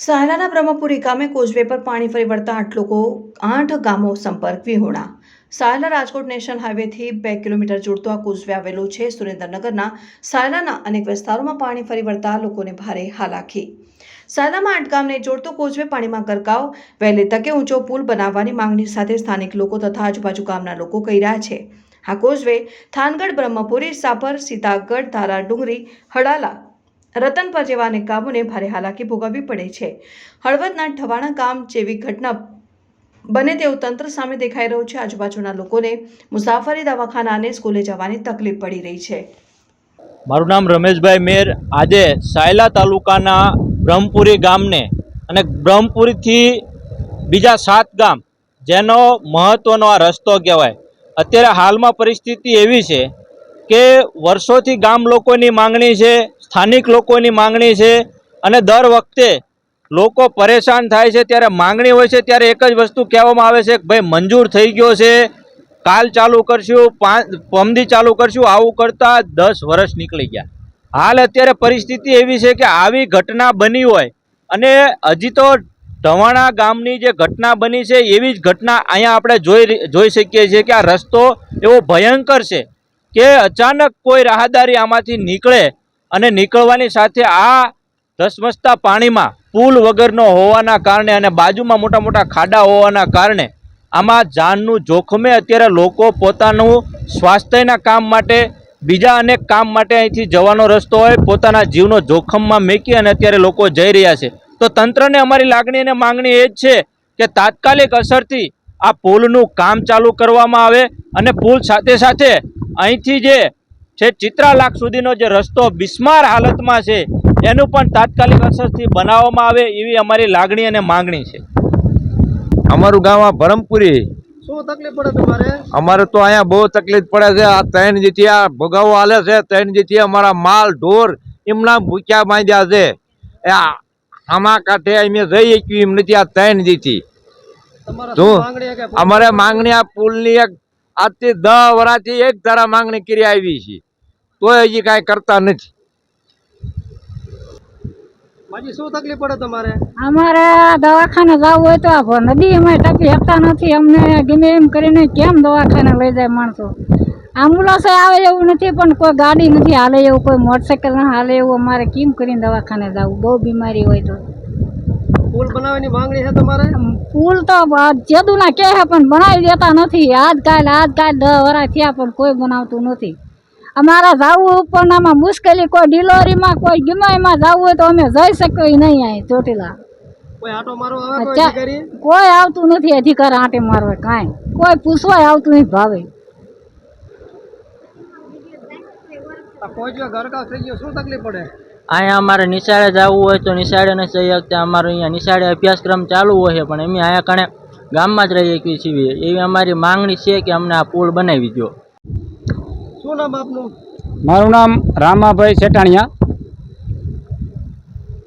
સાયલાના બ્રહ્મપુરી ગામે કોઝવે પર પાણી ફરી વળતા આઠ લોકો, આઠ ગામો સંપર્ક વિહોણા. સાયલા રાજકોટ નેશનલ હાઈવેથી બે કિલોમીટર જોડતો આ કોઝવે આવેલો છે. સુરેન્દ્રનગરના સાયલાના અનેક વિસ્તારોમાં પાણી ફરી વળતા લોકોને ભારે હાલાકી. સાયલામાં આઠ ગામને જોડતો કોઝવે પાણીમાં ગરકાવ, વહેલી તકે ઊંચો પુલ બનાવવાની માંગણી સાથે સ્થાનિક લોકો તથા આજુબાજુ ગામના લોકો કહી રહ્યા છે. આ કોઝવે થાનગઢ, બ્રહ્મપુરી, સાપર, સીતાગઢ, ધારા ડુંગરી, હડાલા રતનપર જેવા અનેક ગામોને ભારે હાલાકી ભોગવવી પડે છે. હળવદના ઠવાણા ગામ જેવી ઘટના બને તેવું તંત્ર સામે દેખાઈ રહ્યું છે. આજુબાજુના લોકોને મુસાફરી દવાખાના અને સ્કૂલે જવાની તકલીફ પડી રહી છે. મારું નામ રમેશભાઈ મેર. આજે સાયલા તાલુકાના બ્રહ્મપુરી ગામને અને બ્રહ્મપુરીથી બીજા સાત ગામ, જેનો મહત્ત્વનો આ રસ્તો કહેવાય. અત્યારે હાલમાં પરિસ્થિતિ એવી છે કે વર્ષોથી ગામ લોકોની માંગણી છે સ્થાનિક લોકોની માંગણી છે અને દર વખતે લોકો પરેશાન થાય છે, ત્યારે માંગણી હોય છે, ત્યારે એક જ વસ્તુ કહેવામાં આવે છે કે ભાઈ મંજૂર થઈ ગયો છે, કાલ ચાલુ કરશું, પાંચ, પમદી ચાલુ કરશું, આવું કરતાં દસ વર્ષ નીકળી ગયા. હાલ અત્યારે પરિસ્થિતિ એવી છે કે આવી ઘટના બની હોય અને હજી તો ઢવાણા ગામની જે ઘટના બની છે, એવી જ ઘટના અહીંયા આપણે જોઈ જોઈ શકીએ છીએ કે આ રસ્તો એવો ભયંકર છે કે અચાનક કોઈ રાહદારી આમાંથી નીકળે અને નીકળવાની સાથે આ ધસમસતા પાણીમાં પુલ વગરનો હોવાના કારણે અને બાજુમાં મોટા મોટા ખાડા હોવાના કારણે આમાં જાનનું જોખમે અત્યારે લોકો પોતાનું સ્વાસ્થ્યના કામ માટે, બીજા અનેક કામ માટે અહીંથી જવાનો રસ્તો હોય, પોતાના જીવનો જોખમમાં મેકી અને અત્યારે લોકો જઈ રહ્યા છે. તો તંત્રને અમારી લાગણી અને માંગણી એ જ છે કે તાત્કાલિક અસરથી આ પુલનું કામ ચાલુ કરવામાં આવે અને પુલ સાથે સાથે અહીંથી જે છે ચિત્રાલાખ સુધીનો જે રસ્તો બિસ્માર હાલતમાં છે એનું પણ તાત્કાલિક અસરથી બનાવવામાં આવે એવી અમારી લાગણી અને માંગણી છે. અમારું ગામ આ ભરમપુરી. શું તકલીફ પડે તમારે? અમારે તો અહીંયા બહુ તકલીફ પડે છે. આ ત્રણ આ ભોગાવો હાલે છે ત્રણ જેથી અમારા માલ ઢોર એમના ભૂખ્યા બાંધ્યા છે. એ આમાં કાંઠે અમે જઈ શકીએ એમ નથી આ ત્રણ જીતી અમારે માંગણી આ પુલની એક આજથી દસ વર્ષથી એક ધારા માંગણી કરી આવી છે. તોય હજી કાંઈ કરતા નથી. બાજી શું તકલીફ પડે તમારે? અમારે આ દવાખાને જવું હોય તો આ નદી અમે ટપી શકતા નથી. અમને ગમે એમ કરીને કેમ દવાખાને લઈ જાય માણસો? એમ્બ્યુલન્સ આવે એવું નથી પણ કોઈ ગાડી નથી હાલે એવું કોઈ મોટરસાઇકલ ના હાલે એવું. અમારે કેમ કરીને દવાખાને જવું? બહુ બીમારી હોય તો. પુલ બનાવવાની માંગણી છે તમારે? પુલ તો જેદુના કહે છે પણ બનાવી દેતા નથી. આજ કાલ આજ કાલ દસ વર્ષ થયા પણ કોઈ બનાવતું નથી. અમારે જવું ઉપરનામાં મુશ્કેલી કોઈ ડિલોરીમાં કોઈ ગીમાઈમાં જવું હોય તો અમે જઈ શકીએ નહીં અહીં ચોટીલા. કોઈ આવતું નથી અધિકાર આંટે મારવા કાંઈ. કોઈ પૂછવાય આવતું નહીં ભાવે. આ કોઈ જો ગરકાવ થઈ ગયો શું તકલીફ પડે? અહીંયા અમારે નિશાળે જવું હોય તો નિશાળે ને જઈ શકતા. અમારો અહીંયા નિશાળે અભ્યાસક્રમ ચાલુ હોય છે પણ અમે અહીંયા કણે ગામમાં જ રહીએ શકીએ છીએ. એવી અમારી માંગણી છે કે અમને આ પુલ બનાવી દો શું નામ આપનું? મારું નામ રામાભાઈ શેટાણિયા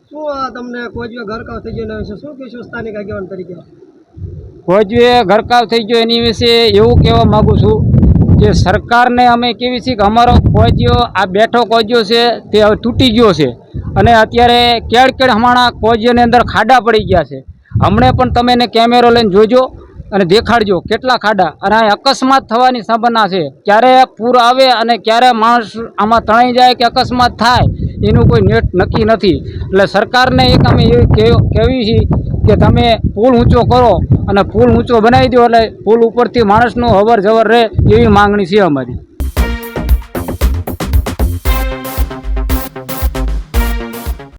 શું આ તમને કોઈ ઘરકાવ થઈ ગયો એના વિશે શું કહેશો સ્થાનિક આગેવાન તરીકે? કોજવે ગરકાવ થઈ ગયો એની વિશે એવું કહેવા માગું છું કે સરકારને અમે કેવી છીએ કે અમારો કોજ્યો આ બેઠો કોજ્યો છે તે હવે તૂટી ગયો છે અને અત્યારે કેળ કેળ હમણાં કોજીઓની અંદર ખાડા પડી ગયા છે. હમણે પણ તમે એને કેમેરો લઈને જોજો. અને દેખાડજો કેટલા ખાડા. અને આ અકસ્માત થવાની સંભાવના છે. ક્યારે પૂર આવે અને ક્યારે માણસ આમાં તણાઈ જાય કે અકસ્માત થાય, એનું કોઈ નેટ નક્કી નથી. એટલે સરકારને એક અમે એવી કહેવ- છીએ કે તમે પુલ ઊંચો કરો અને પુલ ઊંચો બનાવી દો એટલે પુલ ઉપરથી માણસનું અવર જવર રહે એવી માંગણી છે અમારી.